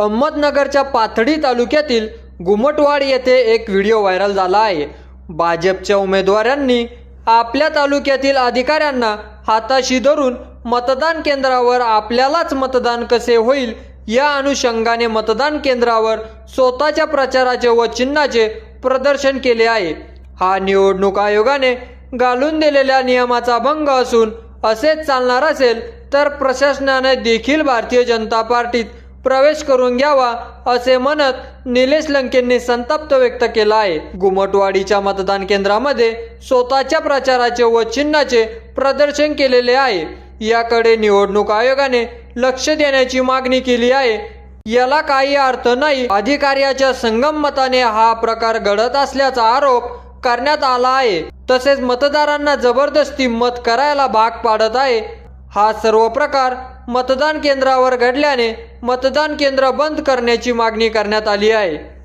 अहमदनगरच्या पाथडी तालुक्यातील घुमटवाड येथे एक व्हिडिओ व्हायरल झाला आहे. भाजपच्या उमेदवारांनी आपल्या तालुक्यातील अधिकाऱ्यांना हाताशी धरून मतदान केंद्रावर आपल्यालाच मतदान कसे होईल या अनुषंगाने मतदान केंद्रावर स्वतःच्या प्रचाराचे व चिन्हाचे प्रदर्शन केले आहे. हा निवडणूक आयोगाने घालून दिलेल्या नियमाचा भंग असून असेच चालणार असेल तर प्रशासनाने देखील भारतीय जनता पार्टीत प्रवेश करून घ्यावा असे म्हणत निलेश लंकेंनी संतप्त व्यक्त केला आहे. घुमटवाडीच्या मतदान केंद्रामध्ये स्वतःच्या प्रचाराचे व चिन्हाचे प्रदर्शन केलेले आहे. याकडे निवडणूक आयोगाने लक्ष देण्याची मागणी केली आहे. याला काही अर्थ नाही. अधिकाऱ्याच्या संगमताने हा प्रकार घडत असल्याचा आरोप करण्यात आला आहे. तसेच मतदारांना जबरदस्ती मत करायला भाग पाडत आहे. हा सर्व प्रकार मतदान केंद्रावर घडल्याने मतदान केंद्र बंद करण्याची मागणी करण्यात आली आहे.